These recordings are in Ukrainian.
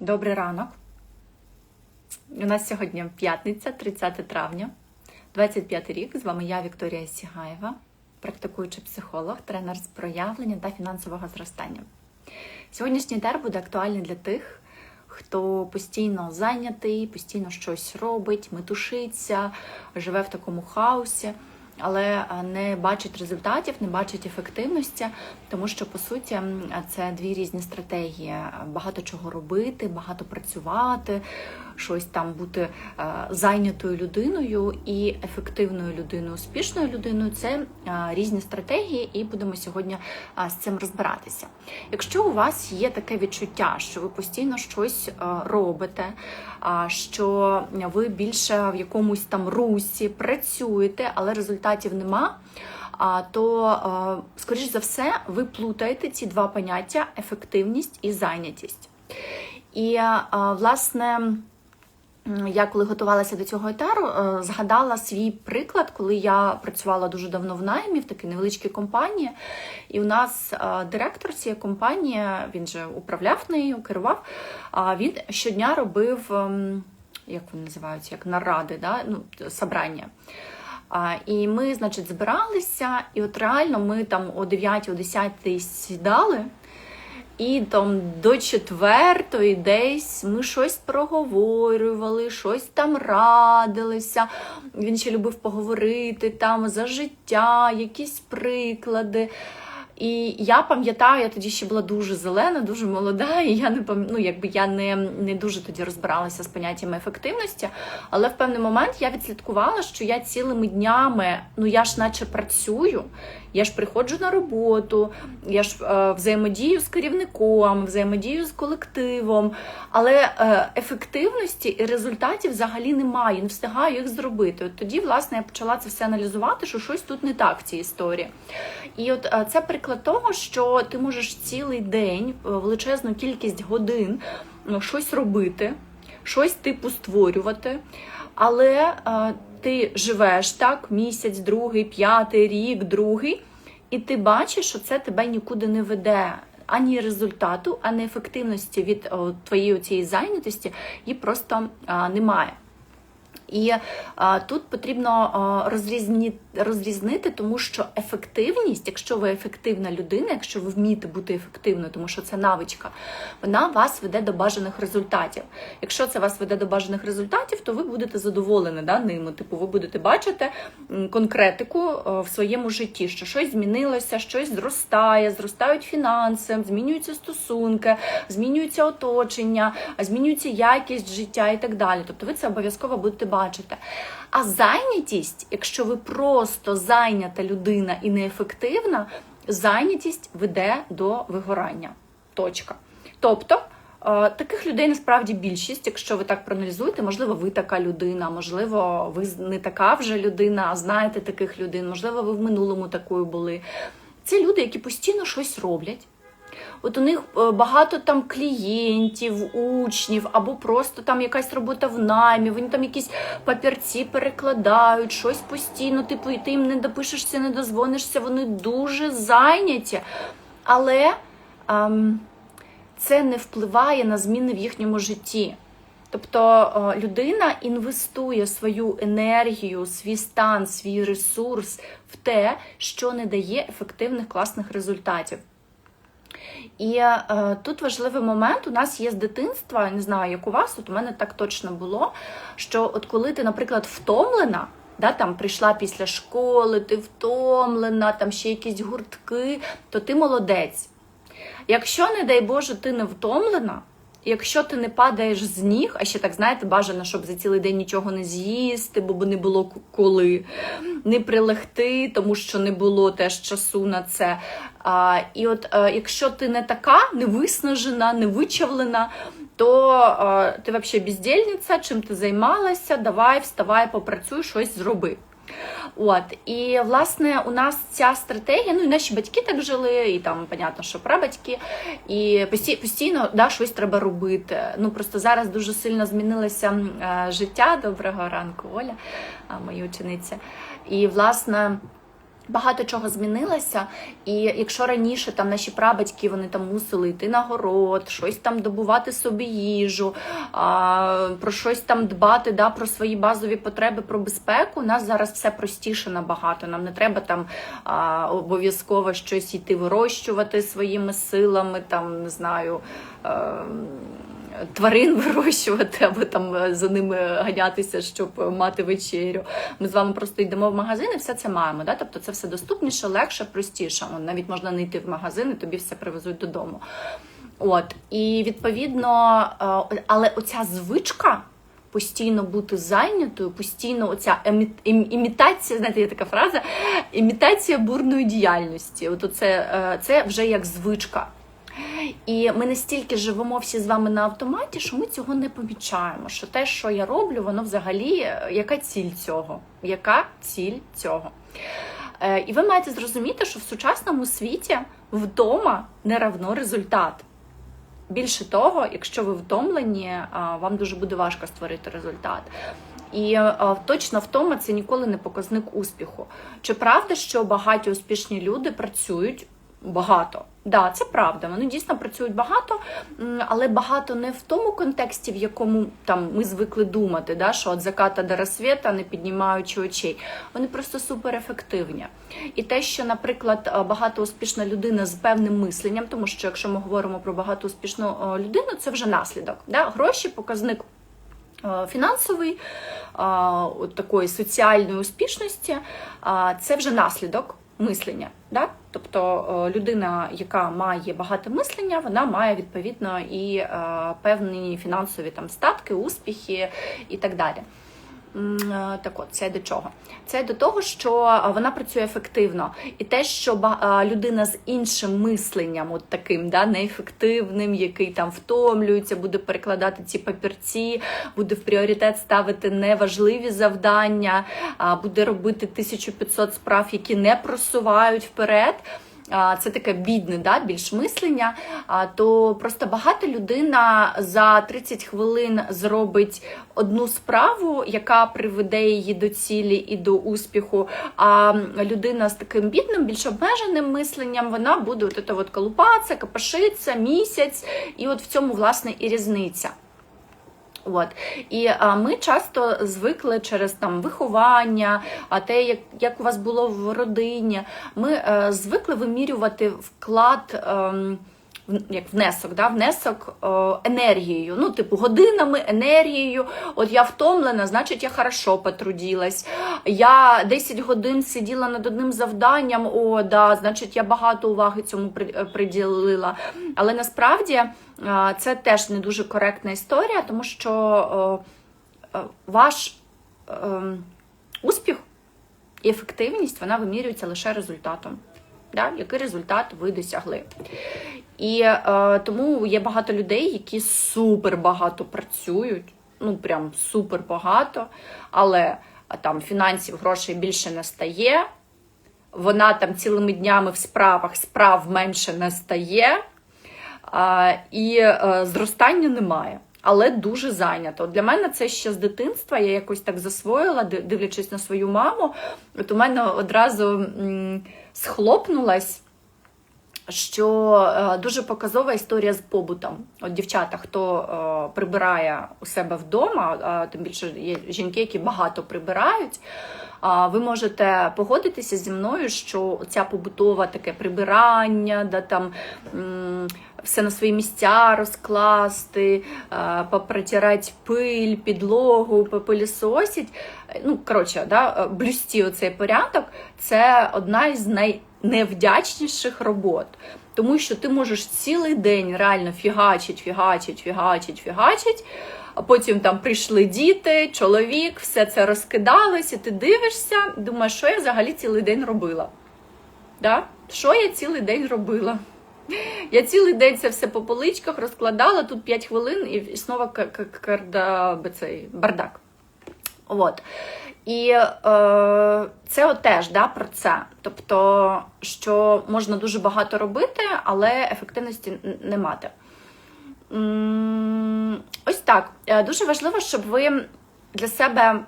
Добрий ранок. У нас сьогодні п'ятниця, 30 травня, 25 рік. З вами я, Вікторія Сігаєва, практикуючий психолог, тренер з проявлення та фінансового зростання. Сьогоднішній дер буде актуальний для тих, хто постійно зайнятий, постійно щось робить, метушиться, живе в такому хаосі, але не бачить результатів, не бачить ефективності, тому що по суті це дві різні стратегії: багато чого робити, багато працювати, щось там бути е, зайнятою людиною і ефективною людиною, успішною людиною це е, різні стратегії, і будемо сьогодні е, з цим розбиратися. Якщо у вас є таке відчуття, що ви постійно щось робите, що ви більше в якомусь там русі працюєте, але результатів нема. То, скоріш за все, ви плутаєте ці два поняття ефективність і зайнятість. І, власне, я коли готувалася до цього етеру, е, згадала свій приклад, коли я працювала дуже давно в наймі в такій невеличкій компанії, і у нас е, директор цієї компанії, він же управляв нею, керував. Він щодня робив, ем, як вони називаються, як наради, да? ну, собрання. І ми, значить, збиралися, і от реально ми там о 9-10 сідали. І там до четвертої десь ми щось проговорювали, щось там радилися. Він ще любив поговорити там за життя, якісь приклади. І я пам'ятаю, я тоді ще була дуже зелена, дуже молода, і я не ну, якби я не не дуже тоді розбиралася з поняттями ефективності. Але в певний момент я відслідкувала, що я цілими днями, ну я ж наче працюю, я ж приходжу на роботу, я ж е, взаємодію з керівником, взаємодію з колективом, але е, ефективності і результатів взагалі немає, не встигаю їх зробити. От тоді, власне, я почала це все аналізувати, що щось тут не так в цій історії. І от е, це приклад того, що ти можеш цілий день, е, величезну кількість годин ну, щось робити, щось типу створювати, але. Е, ти живеш так місяць, другий, п'ятий рік, другий, і ти бачиш, що це тебе нікуди не веде. Ані результату, ані ефективності від о, твоєї цієї зайнятості її просто а, немає. І а, тут потрібно а, розрізні, розрізнити, тому що ефективність, якщо ви ефективна людина, якщо ви вмієте бути ефективною, тому що це навичка, вона вас веде до бажаних результатів. Якщо це вас веде до бажаних результатів, то ви будете задоволені да, ними. Типу, ви будете бачити конкретику а, в своєму житті, що щось змінилося, щось зростає, зростають фінанси, змінюються стосунки, змінюється оточення, змінюється якість життя і так далі. Тобто ви це обов'язково будете бачити бачите. А зайнятість, якщо ви просто зайнята людина і неефективна, зайнятість веде до вигорання. Точка. Тобто. Е, таких людей насправді більшість, якщо ви так проаналізуєте, можливо, ви така людина, можливо, ви не така вже людина, а знаєте таких людей, можливо, ви в минулому такою були. Це люди, які постійно щось роблять. От у них е, багато там клієнтів, учнів, або просто там якась робота в наймі, вони там якісь папірці перекладають, щось постійно, типу, і ти їм не допишешся, не дозвонишся, вони дуже зайняті. Але ем, це не впливає на зміни в їхньому житті. Тобто людина інвестує свою енергію, свій стан, свій ресурс в те, що не дає ефективних класних результатів. І е, тут важливий момент у нас є з дитинства, не знаю, як у вас, от у мене так точно було. Що от коли ти, наприклад, втомлена, да, там прийшла після школи, ти втомлена, там ще якісь гуртки, то ти молодець. Якщо, не дай Боже, ти не втомлена, якщо ти не падаєш з ніг, а ще так знаєте, бажано, щоб за цілий день нічого не з'їсти, бо не було коли, не прилегти, тому що не було теж часу на це. А, І от а, якщо ти не така, не виснажена, не вичавлена, то а, ти взагалі бездільниця, чим ти займалася, давай, вставай, попрацюй, щось зроби. От, І, власне, у нас ця стратегія, ну і наші батьки так жили, і там, понятно, що прабатьки, і постійно да, щось треба робити. Ну, Просто зараз дуже сильно змінилося життя. Доброго ранку, Оля, моя учениця. І, власне, Багато чого змінилося, і якщо раніше там наші прабатьки вони там мусили йти на город, щось там добувати собі їжу, а, про щось там дбати, да, про свої базові потреби, про безпеку, у нас зараз все простіше набагато. Нам не треба там обов'язково щось йти вирощувати своїми силами, там не знаю. А, Тварин вирощувати або там е, за ними ганятися, щоб мати вечерю. Ми з вами просто йдемо в магазин і все це маємо. Да? Тобто це все доступніше, легше, простіше. Навіть можна не йти в магазин, і тобі все привезуть додому. От і відповідно, е, але оця звичка. Постійно бути зайнятою, постійно оця емі- імітація, знаєте, є така фраза імітація бурної діяльності. От оце, е, це вже як звичка. І ми настільки живемо всі з вами на автоматі, що ми цього не помічаємо. Що те, що я роблю, воно взагалі е, яка ціль цього? Яка ціль цього? Е, І ви маєте зрозуміти, що в сучасному світі вдома не равно результат. Більше того, якщо ви втомлені, вам дуже буде важко створити результат. І точно втома це ніколи не показник успіху. Чи правда, що багаті успішні люди працюють багато? Да, це правда. Вони дійсно працюють багато, але багато не в тому контексті, в якому там ми звикли думати, да, що від заката до розсвіта, не піднімаючи очей. Вони просто суперефективні. І те, що, наприклад, е, багато успішна людина з певним мисленням, тому що якщо ми говоримо про багато успішну е, людину, це вже наслідок. Да? Гроші, показник е, фінансовий, е, от такої соціальної успішності, це вже наслідок мислення. Да? Тобто е, людина, яка має багате мислення, вона має відповідно і е, певні фінансові там статки, успіхи і так далі. Е, Так от, це до чого? Це до того, що е, вона працює ефективно. І те, що е, людина з іншим мисленням, от таким, да, неефективним, який там втомлюється, буде перекладати ці папірці, буде в пріоритет ставити неважливі завдання, буде робити 1500 справ, які не просувають вперед. Це таке бідне, да, більш мислення. То просто багата людина за 30 хвилин зробить одну справу, яка приведе її до цілі і до успіху. А людина з таким бідним, більш обмеженим мисленням, вона буде от от колупатися, капашитися місяць, і от в цьому власне і різниця. От і а, ми часто звикли через там виховання, а те, як, як у вас було в родині, ми е, звикли вимірювати вклад. в- як внесок, да, внесок е, енергією, ну, типу, годинами, енергією. От я втомлена, значить, я хорошо потрудилась. Я 10 годин сиділа над одним завданням, о, да, значить, я багато уваги цьому е, приділила. Але насправді е, це теж не дуже коректна історія, тому що е, е, ваш е, успіх і ефективність вона вимірюється лише результатом. Да? Який результат ви досягли? І е, тому є багато людей, які супер багато працюють, ну прям супер багато, але там фінансів грошей більше не стає. Вона там цілими днями в справах справ менше не стає, а, і е, зростання немає. Але дуже зайнято. Для мене це ще з дитинства. Я якось так засвоїла, дивлячись на свою маму. От у мене одразу схлопнулась що е, дуже показова історія з побутом. От дівчата, хто е, прибирає у себе вдома, тим більше є жінки, які багато прибирають. Ви можете погодитися зі мною, що ця побутова таке прибирання, да, там все на свої місця розкласти, е, попротирати пиль, підлогу, попилісосить. Ну, коротше, да, е, блюсті оцей порядок це одна із найневдячніших робот. Тому що ти можеш цілий день реально фігачить, фігачить, фігачить, фігачить. А потім там прийшли діти, чоловік, все це розкидалось, і ти дивишся, думаєш, що я взагалі цілий день робила. Да? Що я цілий день робила? Я цілий день це все по поличках розкладала, тут 5 хвилин і знову цей бардак. От. І е, це теж да, про це. Тобто, що можна дуже багато робити, але ефективності не мати. Ось так. Е, Дуже важливо, щоб ви для себе,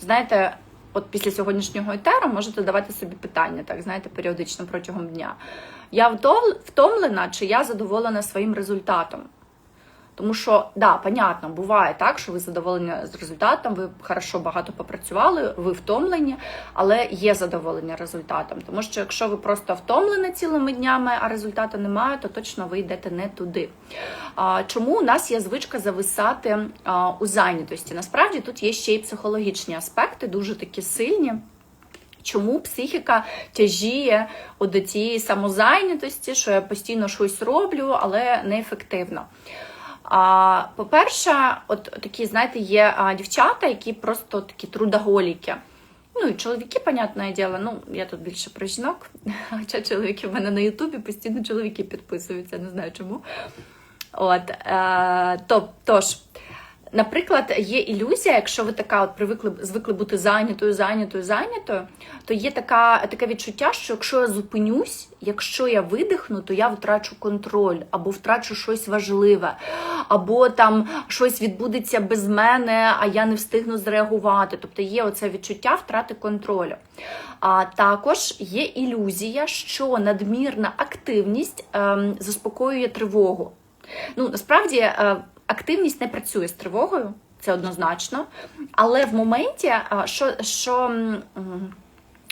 знаєте, от після сьогоднішнього етеру можете давати собі питання, так знаєте, періодично протягом дня. Я втом- втомлена, чи я задоволена своїм результатом? Тому що, да, понятно, буває так, що ви задоволені з результатом, ви хорошо багато попрацювали, ви втомлені, але є задоволення результатом. Тому що якщо ви просто втомлені цілими днями, а результату немає, то точно ви йдете не туди. Чому у нас є звичка зависати у зайнятості? Насправді тут є ще й психологічні аспекти, дуже такі сильні. Чому психіка тяжіє до цієї самозайнятості, що я постійно щось роблю, але неефективно. А, По-перше, от такі, знаєте, є дівчата, які просто такі трудоголіки. Ну і чоловіки, понятне діло, ну я тут більше про жінок, хоча чоловіки в мене на Ютубі постійно чоловіки підписуються, не знаю чому. От, е, то, тож, Наприклад, є ілюзія, якщо ви така от привикли звикли бути зайнятою, зайнятою, зайнятою, то є така, таке відчуття, що якщо я зупинюсь, якщо я видихну, то я втрачу контроль, або втрачу щось важливе, або там щось відбудеться без мене, а я не встигну зреагувати. Тобто є оце відчуття втрати контролю. А також є ілюзія, що надмірна активність ем, заспокоює тривогу. Ну, насправді. Активність не працює з тривогою, це однозначно. Але в моменті, що, що,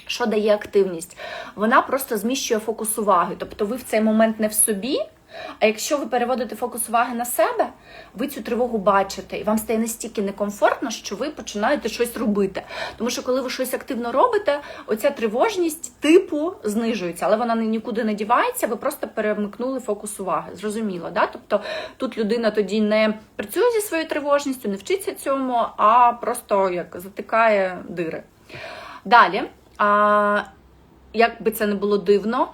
що дає активність, вона просто зміщує фокус уваги. Тобто ви в цей момент не в собі. А якщо ви переводите фокус уваги на себе, ви цю тривогу бачите, і вам стає настільки некомфортно, що ви починаєте щось робити. Тому що, коли ви щось активно робите, оця тривожність типу знижується, але вона нікуди не дівається, ви просто перемикнули фокус уваги. Зрозуміло, да? Тобто тут людина тоді не працює зі своєю тривожністю, не вчиться цьому, а просто як затикає дири. Далі. А, як би це не було дивно,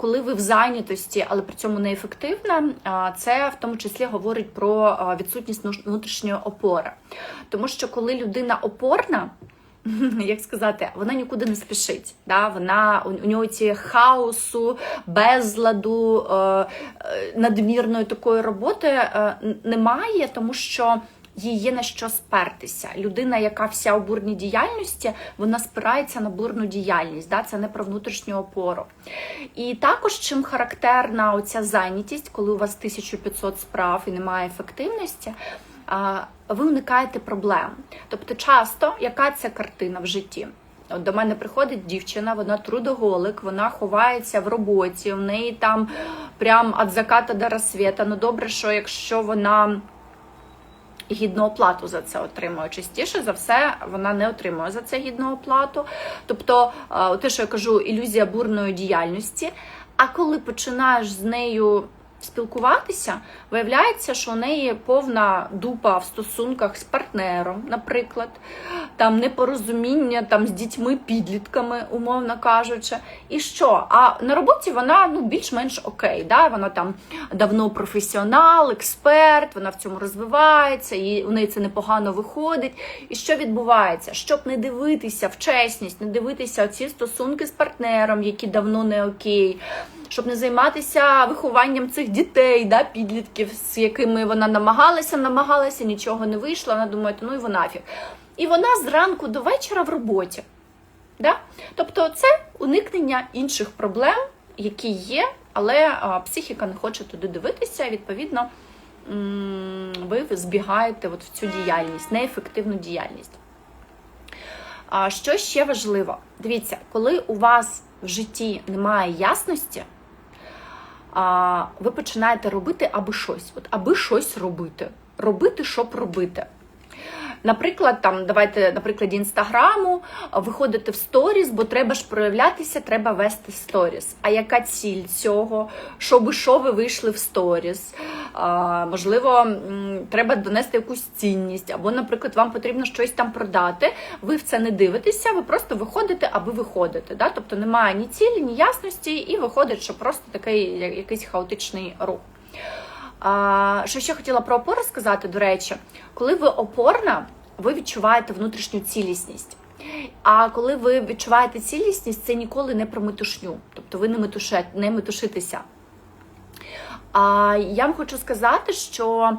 коли ви в зайнятості, але при цьому неефективна, це в тому числі говорить про відсутність внутрішньої опори. Тому що коли людина опорна, як сказати, вона нікуди не спішить. Да? Вона у нього ці хаосу, безладу, е, е, надмірної такої роботи е, немає, тому що їй є на що спертися. Людина, яка вся у бурній діяльності, вона спирається на бурну діяльність. Да? Це не про внутрішню опору. І також чим характерна оця зайнятість, коли у вас 1500 справ і немає ефективності. Ви уникаєте проблем. Тобто, часто яка це картина в житті? От До мене приходить дівчина, вона трудоголик, вона ховається в роботі, в неї там прям від заката до розсвіта. Ну добре, що якщо вона гідну оплату за це отримує. Частіше за все вона не отримує за це гідну оплату. Тобто, те, що я кажу, ілюзія бурної діяльності. А коли починаєш з нею спілкуватися, виявляється, що у неї повна дупа в стосунках з партнером, наприклад, там непорозуміння там з дітьми-підлітками, умовно кажучи. І що? А на роботі вона ну, більш-менш окей. Да? Вона там давно професіонал, експерт, вона в цьому розвивається, і у неї це непогано виходить. І що відбувається? Щоб не дивитися в чесність, не дивитися ці стосунки з партнером, які давно не окей щоб не займатися вихованням цих дітей, да, підлітків, з якими вона намагалася, намагалася, нічого не вийшло. Вона думає, ну і вона нафіг. І вона зранку до вечора в роботі. Да? Тобто, це уникнення інших проблем, які є, але психіка не хоче туди дивитися, відповідно, ви збігаєте от в цю діяльність, неефективну діяльність. А що ще важливо? Дивіться, коли у вас в житті немає ясності, а, ви починаєте робити аби щось, от аби щось робити. Робити, щоб робити. Наприклад, там давайте на прикладі інстаграму виходити в сторіс, бо треба ж проявлятися, треба вести сторіс. А яка ціль цього? Щоб що ви вийшли в сторіс? Можливо, треба донести якусь цінність, або, наприклад, вам потрібно щось там продати. Ви в це не дивитеся, ви просто виходите, аби виходити. Да? Тобто немає ні цілі, ні ясності, і виходить, що просто такий якийсь хаотичний рух. Що ще хотіла про опору сказати, до речі, коли ви опорна, ви відчуваєте внутрішню цілісність. А коли ви відчуваєте цілісність, це ніколи не про метушню, тобто ви не метушите, не метушитеся. А я вам хочу сказати, що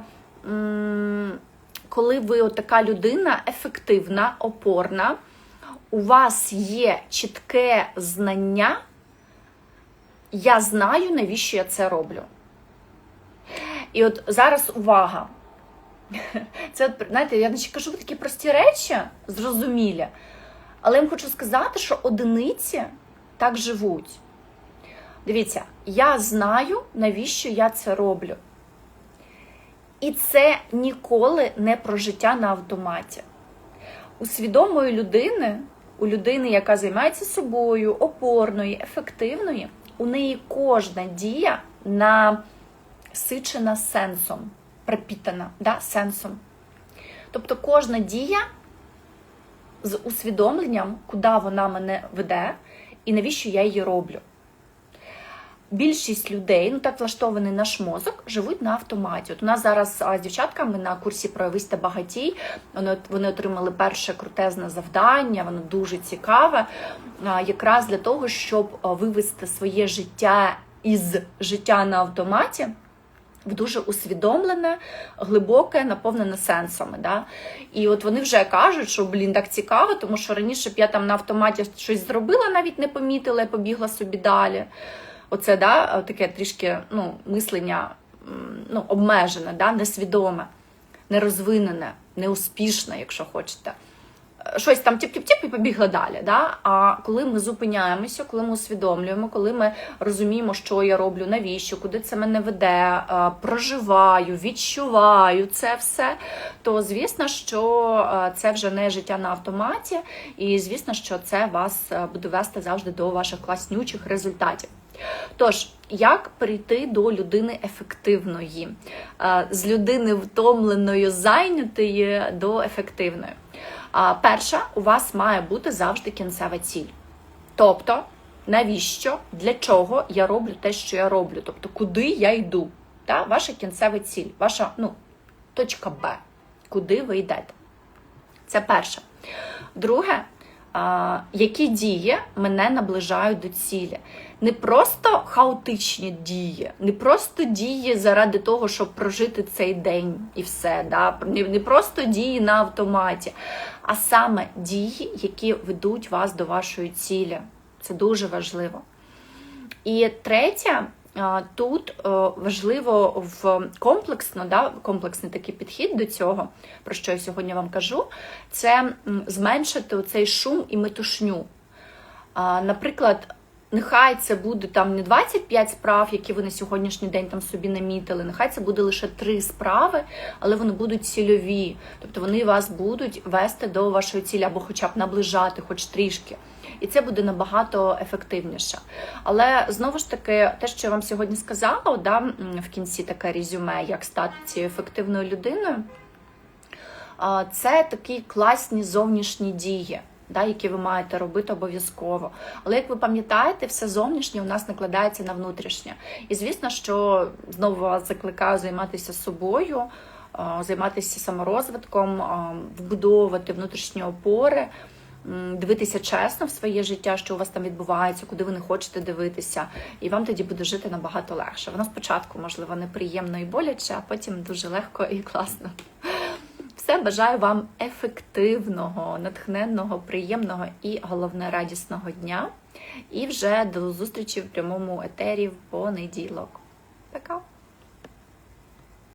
коли ви така людина ефективна, опорна, у вас є чітке знання, я знаю, навіщо я це роблю. І от зараз увага. Це, знаєте, я наче кажу такі прості речі, зрозумілі, але я вам хочу сказати, що одиниці так живуть. Дивіться, я знаю, навіщо я це роблю. І це ніколи не про життя на автоматі. У свідомої людини, у людини, яка займається собою, опорної, ефективної, у неї кожна дія насичена сенсом, пропітана да, сенсом. Тобто кожна дія з усвідомленням, куди вона мене веде, і навіщо я її роблю. Більшість людей, ну так влаштований наш мозок, живуть на автоматі. От у нас зараз з дівчатками на курсі «Проявись та багатій. Вони, вони отримали перше крутезне завдання, воно дуже цікаве, якраз для того, щоб вивести своє життя із життя на автоматі. Дуже усвідомлене, глибоке, наповнене сенсами. Да? І от вони вже кажуть, що блін, так цікаво, тому що раніше б я там на автоматі щось зробила, навіть не помітила, я побігла собі далі. Оце да, таке трішки ну, мислення ну, обмежене, да, несвідоме, нерозвинене, неуспішне, якщо хочете. Щось там тіп-тіп-тіп і побігла далі. Да? А коли ми зупиняємося, коли ми усвідомлюємо, коли ми розуміємо, що я роблю, навіщо, куди це мене веде, е, проживаю, відчуваю це все, то звісно, що е, це вже не життя на автоматі, і звісно, що це вас е, буде вести завжди до ваших класнючих результатів. Тож, як прийти до людини ефективної, з людини втомленої, зайнятої до ефективної? Перша, у вас має бути завжди кінцева ціль. Тобто, навіщо, для чого я роблю те, що я роблю? Тобто, куди я йду? Та? Ваша кінцева ціль, ваша ну, точка Б, куди ви йдете. Це перше. Друге, які дії мене наближають до цілі. Не просто хаотичні дії, не просто дії заради того, щоб прожити цей день і все. Да? Не, просто дії на автоматі, а саме дії, які ведуть вас до вашої цілі. Це дуже важливо. І третє, тут е, важливо в комплексно, да, комплексний такий підхід до цього, про що я сьогодні вам кажу, це зменшити цей шум і метушню. Наприклад, нехай це буде там не 25 справ, які ви на сьогоднішній день там собі намітили, нехай це буде лише три справи, але вони будуть цільові. Тобто вони вас будуть вести до вашої цілі або хоча б наближати, хоч трішки. І це буде набагато ефективніше. Але знову ж таки, те, що я вам сьогодні сказала, да, в кінці таке резюме, як стати цією ефективною людиною, це такі класні зовнішні дії. Да, які ви маєте робити обов'язково. Але як ви пам'ятаєте, все зовнішнє у нас накладається на внутрішнє. І звісно, що знову вас закликаю займатися собою, займатися саморозвитком, вбудовувати внутрішні опори, дивитися чесно в своє життя, що у вас там відбувається, куди ви не хочете дивитися, і вам тоді буде жити набагато легше. Воно спочатку, можливо, неприємно і боляче, а потім дуже легко і класно. Все бажаю вам ефективного, натхненного, приємного і головне радісного дня. І вже до зустрічі в прямому етері в понеділок. Пока!